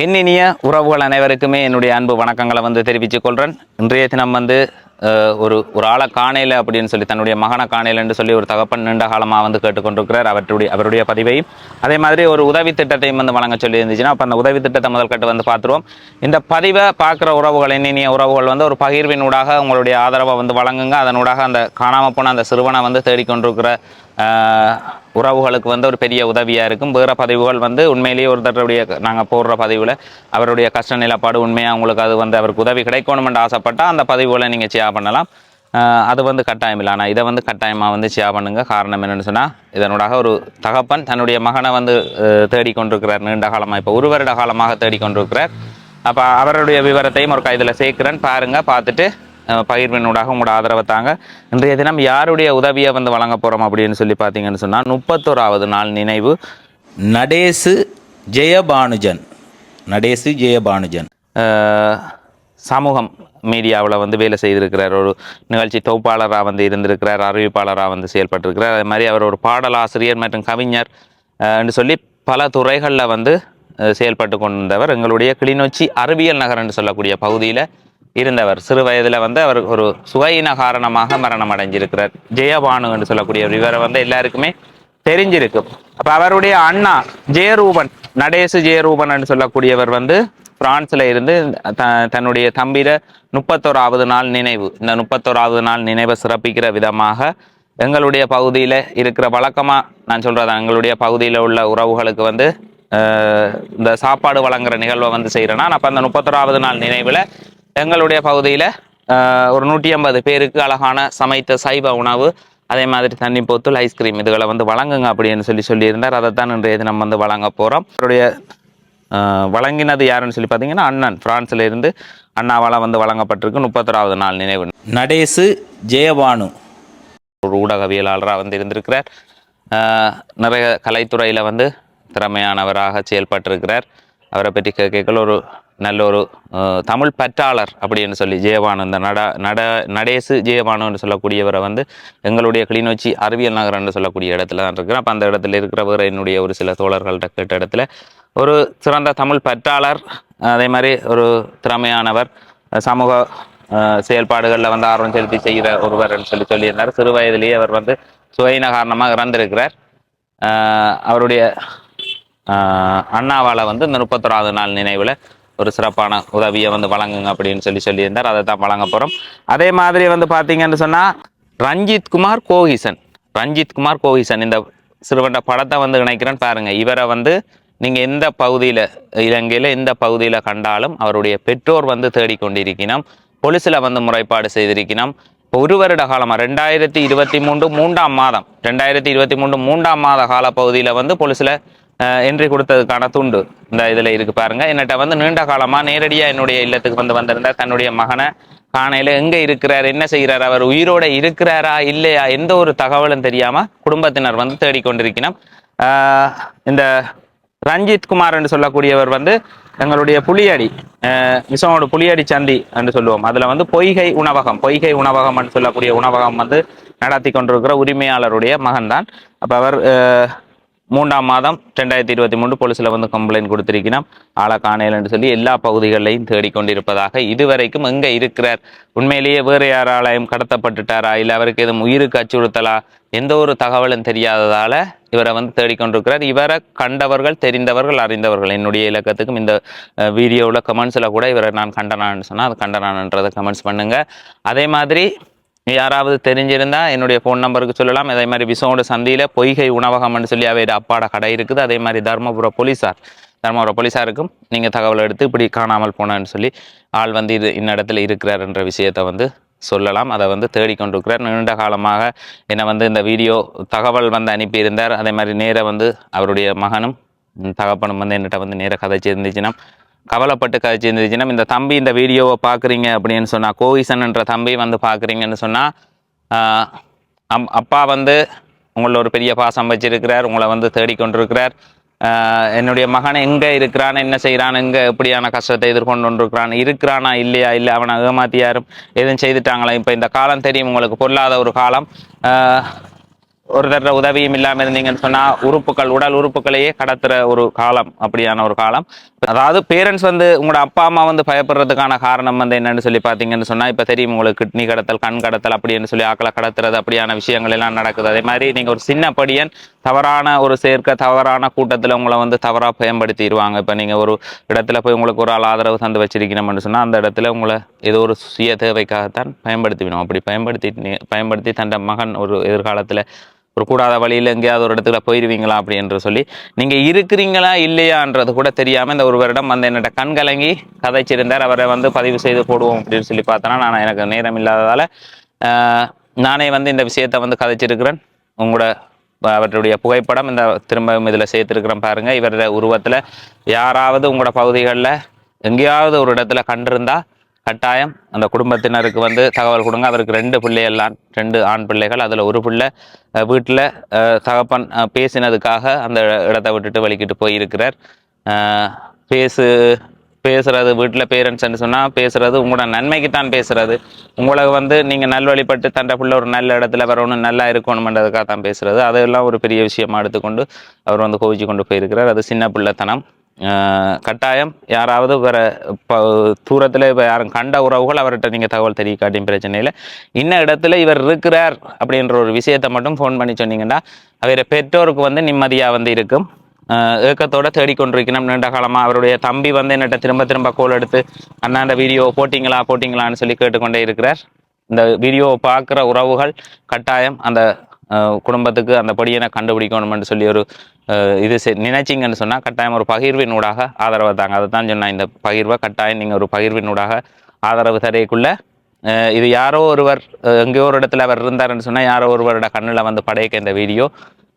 என் இனிய உறவுகள் அனைவருக்குமே என்னுடைய அன்பு வணக்கங்களை வந்து தெரிவித்துக் கொள்கிறேன் இன்றைய தினம் வந்து ஒரு ஒரு ஆளை காணையில் அப்படின்னு சொல்லி தன்னுடைய மகனை காணையிலன்னு சொல்லி ஒரு தகப்பன் நீண்ட காலமாக வந்து கேட்டுக்கொண்டிருக்கிறார். அவருடைய அவருடைய பதிவையும் அதே மாதிரி ஒரு உதவி திட்டத்தையும் வந்து வழங்க சொல்லி இருந்துச்சுன்னா அப்போ அந்த உதவி திட்டத்தை முதல் கட்டு வந்து பார்த்துருவோம். இந்த பதிவை பார்க்குற உறவுகள் என் இனிய உறவுகள் வந்து ஒரு பகிர்வினூடாக உங்களுடைய ஆதரவை வந்து வழங்குங்க. அதனூடாக அந்த காணாமல் போன அந்த சிறுவனை வந்து தேடிக்கொண்டிருக்கிற உறவுகளுக்கு வந்து ஒரு பெரிய உதவியாக இருக்கும். வேறு பதிவுகள் வந்து உண்மையிலேயே ஒருத்தருடைய நாங்கள் போடுற பதிவில் அவருடைய கஷ்ட நிலப்பாடு உண்மையாக உங்களுக்கு அது வந்து அவருக்கு உதவி கிடைக்கணுமென்று ஆசைப்பட்டால் அந்த பதிவுகளை நீங்கள் ஷேர் பண்ணலாம். அது வந்து கட்டாயம் இல்லை ஆனால் இதை வந்து கட்டாயமாக வந்து ஷேர் பண்ணுங்கள் காரணம் என்னென்னு சொன்னால் இதனூடாக ஒரு தகப்பன் தன்னுடைய மகனை வந்து தேடிக்கொண்டிருக்கிறார். நீண்ட காலமாக இப்போ ஒரு வருட காலமாக தேடிக்கொண்டிருக்கிறார். அப்போ அவருடைய விவரத்தையும் ஒரு கைதில் சேர்க்கிறேன். பாருங்கள் பார்த்துட்டு பகிர்வினூடாக உங்களோட ஆதரவை தாங்க. இன்றைய தினம் யாருடைய உதவியை வந்து வழங்க போகிறோம் அப்படின்னு சொல்லி பார்த்தீங்கன்னு சொன்னால் முப்பத்தோராவது நாள் நினைவு நடேசு ஜெயபானுஜன். நடேசு ஜெயபானுஜன். சமூகம் மீடியாவில் வந்து வேலை செய்திருக்கிறார். ஒரு நிகழ்ச்சி தொகுப்பாளராக வந்து இருந்திருக்கிறார் அறிவிப்பாளராக வந்து செயல்பட்டிருக்கிறார். அதே மாதிரி அவர் ஒரு பாடலாசிரியர் மற்றும் கவிஞர் என்று சொல்லி பல துறைகளில் வந்து செயல்பட்டு கொண்டிருந்தவர். எங்களுடைய கிளிநொச்சி அறிவியல் நகர் என்று சொல்லக்கூடிய பகுதியில் இருந்தவர். சிறு வயதில் வந்து அவர் ஒரு சுகையின காரணமாக மரணம் அடைஞ்சிருக்கிறார் ஜெயபானு என்று சொல்லக்கூடிய ஒரு இவரை வந்து எல்லாருக்குமே தெரிஞ்சிருக்கும் அப்ப அவருடைய அண்ணா ஜெயரூபன் நடேசு ஜெயரூபன் என்று சொல்லக்கூடியவர் வந்து பிரான்ஸ்ல இருந்து த தன்னுடைய தம்பிர முப்பத்தோராவது நாள் நினைவு. இந்த முப்பத்தோராவது நாள் நினைவை சிறப்பிக்கிற விதமாக எங்களுடைய பகுதியில் இருக்கிற வழக்கமா நான் சொல்றதா எங்களுடைய பகுதியில் உள்ள உறவுகளுக்கு வந்து இந்த சாப்பாடு வழங்குற நிகழ்வை வந்து செய்கிறேன்னா அப்போ அந்த முப்பத்தோராவது நாள் நினைவில் எங்களுடைய பகுதியில் ஒரு நூற்றி ஐம்பது பேருக்கு அழகான சமைத்த சைவ உணவு அதே மாதிரி தண்ணி போத்தல் ஐஸ்கிரீம் இதுகளை வந்து வழங்குங்க அப்படின்னு சொல்லி சொல்லியிருந்தார். அதை தான் இன்றைய தினம் வந்து வழங்க போகிறோம் அவருடைய வழங்கினது யாருன்னு சொல்லி பார்த்தீங்கன்னா அண்ணன். பிரான்ஸ்ல இருந்து அண்ணாவால் வந்து வழங்கப்பட்டிருக்கு. முப்பத்தொராவது நாள் நினைவு. நடேசு ஜெயபானு. ஒரு ஊடகவியலாளராக வந்து இருந்திருக்கிறார். நிறைய கலைத்துறையில் வந்து திறமையானவராக செயல்பட்டிருக்கிறார். அவரை பற்றி கேட்கல ஒரு நல்ல ஒரு தமிழ் பற்றாளர் அப்படின்னு சொல்லி ஜெயபானந்த நட நட நடேசு ஜெயபானுன்னு சொல்லக்கூடியவரை வந்து எங்களுடைய கிளிநொச்சி அறிவியல் நகர் என்று சொல்லக்கூடிய இடத்துல தான் இருக்கிறேன். அப்போ அந்த இடத்துல இருக்கிறவர் என்னுடைய ஒரு சில தோழர்கள்ட்ட கேட்ட இடத்துல ஒரு சிறந்த தமிழ் பற்றாளர் அதே மாதிரி ஒரு திறமையானவர் சமூக செயல்பாடுகளில் வந்து ஆர்வம் செலுத்தி செய்கிற ஒருவர்னு சொல்லி சொல்லியிருந்தார். சிறு வயதிலேயே அவர் வந்து சுவையின காரணமாக இறந்திருக்கிறார். அவருடைய அண்ணாவால் வந்து இந்த முப்பத்தொராவது நாள் நினைவில் ஒரு சிறப்பான உதவியை வந்து வழங்குங்க அப்படின்னு சொல்லி சொல்லியிருந்தார். அதை தான் வழங்க போகிறோம் அதே மாதிரி வந்து பார்த்தீங்கன்னு சொன்னால் ரஞ்சித் குமார் கோஹிசன் ரஞ்சித் குமார் கோஹிசன் இந்த சிறுவண்ட படத்தை வந்து இணைக்கிறேன்னு பாருங்கள் இவரை வந்து நீங்கள் எந்த பகுதியில் இலங்கையில் எந்த பகுதியில் கண்டாலும் அவருடைய பெற்றோர் வந்து தேடிக்கொண்டிருக்கணும் போலீஸில் வந்து முறைப்பாடு செய்திருக்கணும் இப்போ ஒரு வருட காலமாக ரெண்டாயிரத்தி இருபத்தி மூன்று மூன்றாம் மாதம் ரெண்டாயிரத்தி இருபத்தி மூன்று மூன்றாம் மாத கால பகுதியில் வந்து போலீஸில் என்ட்ரி கொடுத்ததுக்கான துண்டு. இந்த இதில் இருக்கு பாருங்க. என்னட்ட வந்து நீண்ட காலமாக நேரடியாக என்னுடைய இல்லத்துக்கு வந்து வந்திருந்தார். தன்னுடைய மகனை காணையில் எங்கே இருக்கிறார்? என்ன செய்கிறார்? அவர் உயிரோட இருக்கிறாரா? இல்லையா? எந்த ஒரு தகவலும் தெரியாமல் குடும்பத்தினர் வந்து தேடிக்கொண்டிருக்கணும் ஆஹ் இந்த ரஞ்சித் குமார் என்று சொல்லக்கூடியவர் வந்து எங்களுடைய புலியடி அஹ் மிசோனோட புலியடி சந்தி என்று சொல்லுவோம். அதுல வந்து பொய்கை உணவகம் பொய்கை உணவகம் என்று சொல்லக்கூடிய உணவகம் வந்து நடத்தி கொண்டிருக்கிற உரிமையாளருடைய மகன்தான். அப்ப அவர் அஹ், மூன்றாம் மாதம் ரெண்டாயிரத்தி இருபத்தி மூன்று போலீஸில் வந்து கம்ப்ளைண்ட் கொடுத்திருக்கிறோம் ஆளை காணையில் என்று சொல்லி எல்லா பகுதிகளையும் தேடிக்கொண்டிருப்பதாக இதுவரைக்கும் எங்கே இருக்கிறார்? உண்மையிலேயே வேறு யாராலையும் கடத்தப்பட்டுட்டாரா? இல்லை அவருக்கு எதுவும் உயிருக்கு அச்சுறுத்தலா? எந்த ஒரு தகவலும் தெரியாததால் இவரை வந்து தேடிக்கொண்டிருக்கிறார். இவரை கண்டவர்கள் தெரிந்தவர்கள் அறிந்தவர்கள். என்னுடைய இலக்கத்துக்கும் இந்த வீடியோவில் கமெண்ட்ஸில் கூட இவரை நான் கண்டனான்னு சொன்னால் அது கண்டனான்றதை கமெண்ட்ஸ் பண்ணுங்கள் அதே மாதிரி யாராவது தெரிஞ்சிருந்தால் என்னுடைய ஃபோன் நம்பருக்கு சொல்லலாம். அதே மாதிரி விசோட சந்தியில் பொய்கை உணவகம்னு சொல்லி அவையோட அப்பாட கடை இருக்குது. அதே மாதிரி தர்மபுர போலீஸார் தருமபுர போலீஸாருக்கும் நீங்கள் தகவல் எடுத்து இப்படி காணாமல் போனேன்னு சொல்லி ஆள் வந்து இது இந்த இடத்துல இருக்கிறார் என்ற விஷயத்தை வந்து சொல்லலாம். அதை வந்து தேடிக்கொண்டிருக்கிறார் நீண்ட காலமாக என்னை வந்து இந்த வீடியோ தகவல் வந்து அனுப்பியிருந்தார். அதே மாதிரி நேராக வந்து அவருடைய மகனும் தகப்பனும் வந்து என்கிட்ட வந்து நேர கதைச்சு இருந்துச்சுன்னா கவலைப்பட்டு கதைச்சு இருந்துச்சுன்னா இந்த தம்பி இந்த வீடியோவை பார்க்குறீங்க அப்படின்னு சொன்னால் கோவிசன்ன்ற தம்பி வந்து பார்க்குறீங்கன்னு சொன்னால் அம் அப்பா வந்து உங்கள ஒரு பெரிய பாசம் வச்சிருக்கிறார் உங்களை வந்து தேடிக்கொண்டிருக்கிறார். என்னுடைய மகன் எங்கே இருக்கிறான் என்ன செய்கிறான் எங்கே எப்படியான கஷ்டத்தை எதிர்கொண்டு கொண்டிருக்கிறான் இருக்கிறானா இல்லையா இல்லை அவனை ஏமாத்தி யாரும் எதுவும் செய்துட்டாங்களா? இப்போ இந்த காலம் தெரியும் உங்களுக்கு பொல்லாத ஒரு காலம். ஒரு தர உதவியும் இல்லாம இருந்தீங்கன்னு சொன்னா உறுப்புகள் உடல் உறுப்புகளையே கடத்துற ஒரு காலம் அப்படியான ஒரு காலம். அதாவது பேரண்ட்ஸ் வந்து உங்களோட அப்பா அம்மா வந்து பயப்படுறதுக்கான காரணம் வந்து என்னன்னு சொல்லி பார்த்தீங்கன்னு சொன்னா இப்போ தெரியும் உங்களுக்கு கிட்னி கடத்தல் கண் கடத்தல் அப்படின்னு சொல்லி ஆக்களை கடத்துறது அப்படியான விஷயங்கள் எல்லாம் நடக்குது. அதே மாதிரி நீங்க ஒரு சின்ன படியன் தவறான ஒரு சேர்க்க தவறான கூட்டத்தில் உங்களை வந்து தவறாக பயன்படுத்திடுவாங்க. இப்போ நீங்கள் ஒரு இடத்துல போய் உங்களுக்கு ஒரு ஆள் ஆதரவு தந்து வச்சிருக்கணும்னு சொன்னால் அந்த இடத்துல உங்களை ஏதோ ஒரு சுய தேவைக்காகத்தான் பயன்படுத்திவிடும். அப்படி பயன்படுத்தி பயன்படுத்தி தன் மகன் ஒரு எதிர்காலத்தில் ஒரு கூடாத வழியில் எங்கேயாவது ஒரு இடத்துல போயிடுவீங்களா அப்படின்ற சொல்லி நீங்கள் இருக்கிறீங்களா இல்லையான்றது கூட தெரியாமல் இந்த ஒருவரிடம் வந்து என்னோட கண் கலங்கி கதைச்சிருந்தார். அவரை வந்து பதிவு செய்து போடுவோம் அப்படின்னு சொல்லி பார்த்தோன்னா நான் எனக்கு நேரம் இல்லாததால் நானே வந்து இந்த விஷயத்தை வந்து கதைச்சிருக்கிறேன். உங்களோட அவருடைய புகைப்படம் இந்த திரும்பவும் இதில் சேர்த்துருக்குறேன் பாருங்கள் இவரோட உருவத்தில் யாராவது உங்களோட பகுதிகளில் எங்கேயாவது ஒரு இடத்துல கண்டிருந்தால் கட்டாயம் அந்த குடும்பத்தினருக்கு வந்து தகவல் கொடுங்க. அவருக்கு ரெண்டு பிள்ளைகள்லாம் ரெண்டு ஆண் பிள்ளைகள். அதில் ஒரு பிள்ளை வீட்டில் தகப்பன் பேசினதுக்காக அந்த இடத்த விட்டுட்டு வலிக்கிட்டு போயிருக்கிறார். பேசு பேசுறது வீட்டில் பேரண்ட்ஸ்ன்னு சொன்னால் பேசுறது உங்களோட நன்மைக்கு தான் பேசுறது. உங்களுக்கு வந்து நீங்கள் நல்வழிப்பட்டு தண்டை பிள்ளை ஒரு நல்ல இடத்துல வரணும் நல்லா இருக்கணுமென்றதுக்காக தான் பேசுறது. அதெல்லாம் ஒரு பெரிய விஷயமா எடுத்துக்கொண்டு அவர் வந்து கோவிச்சு கொண்டு போயிருக்கிறார். அது சின்ன பிள்ளைத்தனம். கட்டாயம் யாராவது வேற இப்போ தூரத்தில் இப்போ யாரும் கண்ட உறவுகள் அவர்கிட்ட நீங்கள் தகவல் தெரிவிக்காட்டியும் பிரச்சனை இல்லை. இன்ன இடத்துல இவர் இருக்கிறார் அப்படின்ற ஒரு விஷயத்தை மட்டும் ஃபோன் பண்ணி சொன்னீங்கன்னா அவரை பெற்றோருக்கு வந்து நிம்மதியாக வந்து இருக்கும். ஆஹ் ஏக்கத்தோட தேடிக்கொண்டிருக்கணும். நீண்ட காலமாக அவருடைய தம்பி வந்து என்னட்ட திரும்ப திரும்ப கோல் எடுத்து அண்ணாண்ட வீடியோ போட்டிங்களா போட்டிங்களான்னு சொல்லி கேட்டுக்கொண்டே இருக்கிறார். இந்த வீடியோவை பார்க்குற உறவுகள் கட்டாயம் அந்த குடும்பத்துக்கு அந்த படியனை கண்டுபிடிக்கணும்னு சொல்லி ஒரு இது செ- சொன்னால் கட்டாயம் ஒரு பகிர்வினூடாக ஆதரவை தாங்க. அதை தான் சொன்னேன் இந்த பகிர்வை கட்டாயம் நீங்கள் ஒரு பகிர்வினூடாக ஆதரவு தரையக்குள்ளே இது யாரோ ஒருவர் எங்கேயோ ஒரு இடத்துல அவர் இருந்தாருன்னு சொன்னால் யாரோ ஒருவரோட கண்ணில் வந்து படையக்க இந்த வீடியோ.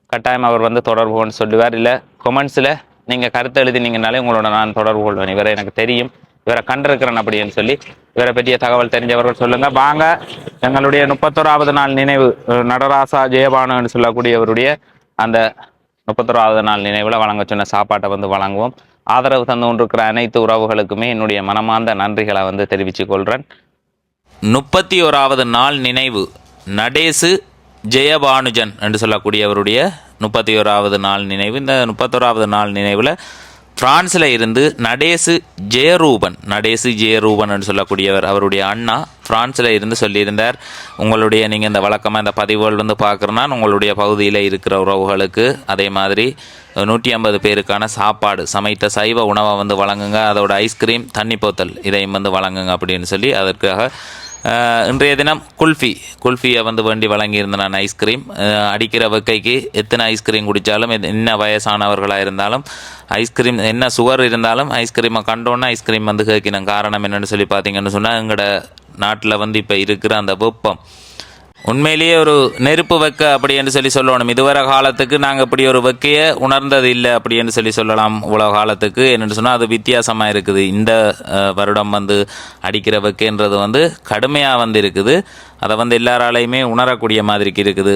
கட்டாயம் அவர் வந்து தொடர்புன்னு சொல்லுவார். இல்லை கொமெண்ட்ஸில் நீங்கள் கருத்து எழுதினீங்கனாலே உங்களோட நான் தொடர்பு கொள்வேன். இவரை எனக்கு தெரியும். இவரை கண்டிருக்கிறேன் அப்படின்னு சொல்லி இவரை பற்றிய தகவல் தெரிஞ்சவர்கள் சொல்லுங்க. வாங்க எங்களுடைய முப்பத்தோராவது நாள் நினைவு நடராசா ஜெயபானுன்னு சொல்லக்கூடியவருடைய அந்த முப்பத்தோராவது நாள் நினைவில் வழங்க சொன்ன சாப்பாட்டை வந்து வழங்குவோம். ஆதரவு தந்து கொண்டிருக்கிற அனைத்து உறவுகளுக்குமே என்னுடைய மனமார்ந்த நன்றிகளை வந்து தெரிவித்துக் கொள்கிறேன் முப்பத்தி ஓராவது நாள் நினைவு நடேசு ஜெயபானுஜன் என்று சொல்லக்கூடியவருடைய முப்பத்தி ஓராவது நாள் நினைவு. இந்த முப்பத்தோராவது நாள் நினைவில் பிரான்ஸில் இருந்து நடேசு ஜெயரூபன் நடேசு ஜெயரூபன் என்று சொல்லக்கூடியவர் அவருடைய அண்ணா பிரான்ஸில் இருந்து சொல்லியிருந்தார் உங்களுடைய நீங்கள் இந்த வழக்கமாக இந்த பதிவுகள் வந்து பார்க்குறேன்னா உங்களுடைய பகுதியில் இருக்கிற உறவுகளுக்கு அதே மாதிரி நூற்றி ஐம்பது பேருக்கான சாப்பாடு சமைத்த சைவ உணவை வந்து வழங்குங்க அதோட ஐஸ்கிரீம் தண்ணி போத்தல் இதையும் வந்து வழங்குங்க அப்படின்னு சொல்லி அதற்காக இன்றைய தினம் குல்ஃபி குல்ஃபியை வந்து வேண்டி வழங்கியிருந்தேன் நான் ஐஸ்கிரீம் அடிக்கிற வெக்கைக்கு எத்தனை ஐஸ்கிரீம் குடித்தாலும் என்ன வயசானவர்களாக இருந்தாலும் ஐஸ்கிரீம் என்ன சுகர் இருந்தாலும் ஐஸ்கிரீமை கண்டோன்னே ஐஸ்கிரீம் வந்து கேட்கணும். காரணம் என்னென்னு சொல்லி பார்த்தீங்கன்னு சொன்னால் எங்களோட நாட்டில் வந்து இப்போ இருக்கிற அந்த வெப்பம் உண்மையிலேயே ஒரு நெருப்பு வைக்க அப்படி என்று சொல்லி சொல்லணும். இதுவரை காலத்துக்கு நாங்கள் இப்படி ஒரு வைக்கையை உணர்ந்தது இல்லை அப்படி என்று சொல்லி சொல்லலாம் இவ்வளோ காலத்துக்கு. என்னென்னு சொன்னால் அது வித்தியாசமாக இருக்குது. இந்த வருடம் வந்து அடிக்கிற வெக்கைன்றது வந்து கடுமையாக வந்து இருக்குது. அதை வந்து எல்லாராலையுமே உணரக்கூடிய மாதிரிக்கு இருக்குது.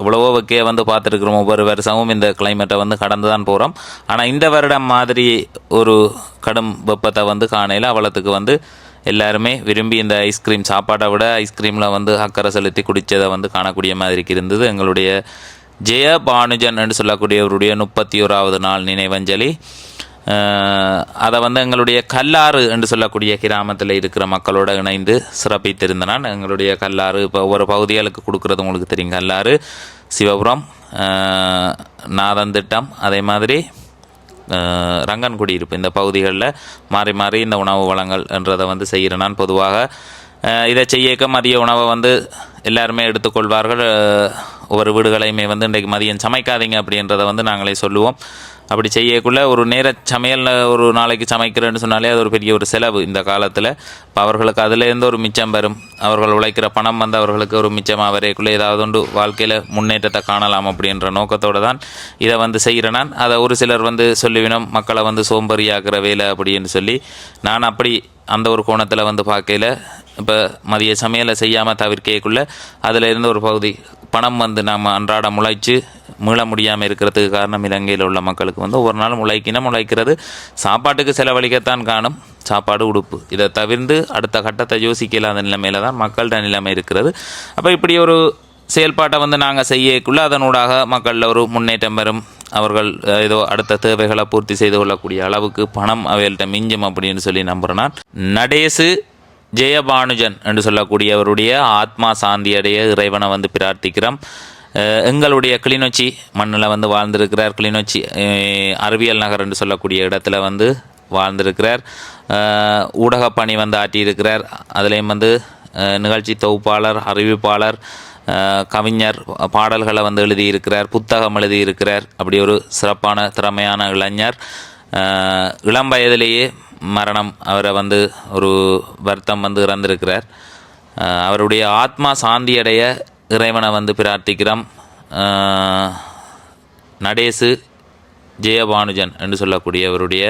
இவ்வளவோ வைக்கையை வந்து பார்த்துருக்குறோம். ஒவ்வொரு வருஷமும் இந்த கிளைமேட்டை வந்து கடந்து தான் போகிறோம் ஆனால் இந்த வருடம் மாதிரி ஒரு கடும் வெப்பத்தை வந்து காணையில் அவ்வளோத்துக்கு வந்து எல்லாருமே விரும்பி இந்த ஐஸ்கிரீம் சாப்பாடை விட ஐஸ்கிரீமில் வந்து அக்கறை செலுத்தி குடித்ததை வந்து காணக்கூடிய மாதிரி இருந்தது. எங்களுடைய ஜெய பானுஜன் என்று சொல்லக்கூடியவருடைய முப்பத்தி ஓராவது நாள் நினைவஞ்சலி. அதை வந்து எங்களுடைய கல்லாறு என்று சொல்லக்கூடிய கிராமத்தில் இருக்கிற மக்களோடு இணைந்து சிறப்பித்திருந்தனான் எங்களுடைய கல்லாறு இப்போ ஒவ்வொரு பகுதிகளுக்கு கொடுக்குறது உங்களுக்கு தெரியும். கல்லாறு சிவபுரம் நாதந்திட்டம் அதே மாதிரி ரங்கன் குடியிருப்பு. இந்த பகுதிகளில் மாறி மாறி இந்த உணவு வளங்கள் என்றதை வந்து செய்கிறேன் நான் பொதுவாக இதை செய்யக்க மதிய உணவை வந்து எல்லாருமே எடுத்துக்கொள்வார்கள். ஒவ்வொரு வீடுகளையுமே வந்து இன்றைக்கு மதியம் சமைக்காதீங்க அப்படின்றத வந்து நாங்களே சொல்லுவோம். அப்படி செய்யக்குள்ள ஒரு நேர சமையல் ஒரு நாளைக்கு சமைக்கிறேன்னு சொன்னாலே அது ஒரு பெரிய ஒரு செலவு இந்த காலத்தில். இப்போ அவர்களுக்கு அதுலேருந்து ஒரு மிச்சம் வரும். அவர்கள் உழைக்கிற பணம் வந்து அவர்களுக்கு ஒரு மிச்சமாக வரைக்குள்ளே ஏதாவது ஒன்று வாழ்க்கையில் முன்னேற்றத்தை காணலாம் அப்படின்ற நோக்கத்தோடு தான் இதை வந்து செய்கிறேன் நான். அதை ஒரு சிலர் வந்து சொல்லிவினோம் மக்களை வந்து சோம்பேறியாக்குற வேலை அப்படின்னு சொல்லி. நான் அப்படி அந்த ஒரு கோணத்தில் வந்து பார்க்கையில இப்போ மதிய சமையலை செய்யாமல் தவிர்க்கக்குள்ள அதில் இருந்து ஒரு பகுதி பணம் வந்து நாம் அன்றாடம் முளைச்சு மீள முடியாமல் இருக்கிறதுக்கு காரணம் இலங்கையில் உள்ள மக்களுக்கு வந்து ஒவ்வொரு நாளும் உழைக்கினா உழைக்கிறது சாப்பாட்டுக்கு செலவழிக்கத்தான் காணும். சாப்பாடு உடுப்பு. இதை தவிர்த்து அடுத்த கட்டத்தை யோசிக்க இல்லாத தான் மக்கள்கிட்ட நிலைமை இருக்கிறது. அப்போ இப்படி ஒரு செயல்பாட்டை வந்து நாங்கள் செய்யக்குள்ளே அதனூடாக மக்களில் ஒரு முன்னேற்றம் வரும் அவர்கள் ஏதோ அடுத்த தேவைகளை பூர்த்தி செய்து கொள்ளக்கூடிய அளவுக்கு பணம் அவைகள்ட்ட மிஞ்சும் அப்படின்னு சொல்லி நம்புகிறேன் நடேசு ஜெயபானுஜன் என்று சொல்லக்கூடியவருடைய ஆத்மா சாந்தியடைய இறைவனை வந்து பிரார்த்திக்கிறோம். எங்களுடைய கிளிநொச்சி மண்ணில் வந்து வாழ்ந்திருக்கிறார். கிளிநொச்சி அறிவியல் நகர் என்று சொல்லக்கூடிய இடத்துல வந்து வாழ்ந்திருக்கிறார். ஊடகப்பணி பணி வந்து ஆற்றியிருக்கிறார். அதுலேயும் வந்து நிகழ்ச்சி தொகுப்பாளர் அறிவிப்பாளர் கவிஞர் பாடல்களை வந்து எழுதியிருக்கிறார். புத்தகம் எழுதியிருக்கிறார். அப்படி ஒரு சிறப்பான திறமையான இளைஞர். இளம் வயதிலேயே மரணம். அவரை வந்து ஒரு வருத்தம் வந்து இறந்திருக்கிறார். அவருடைய ஆத்மா சாந்தியடைய இறைவனை வந்து பிரார்த்திக்கிறோம். நடேசு ஜெயபானுஜன் என்று சொல்லக்கூடியவருடைய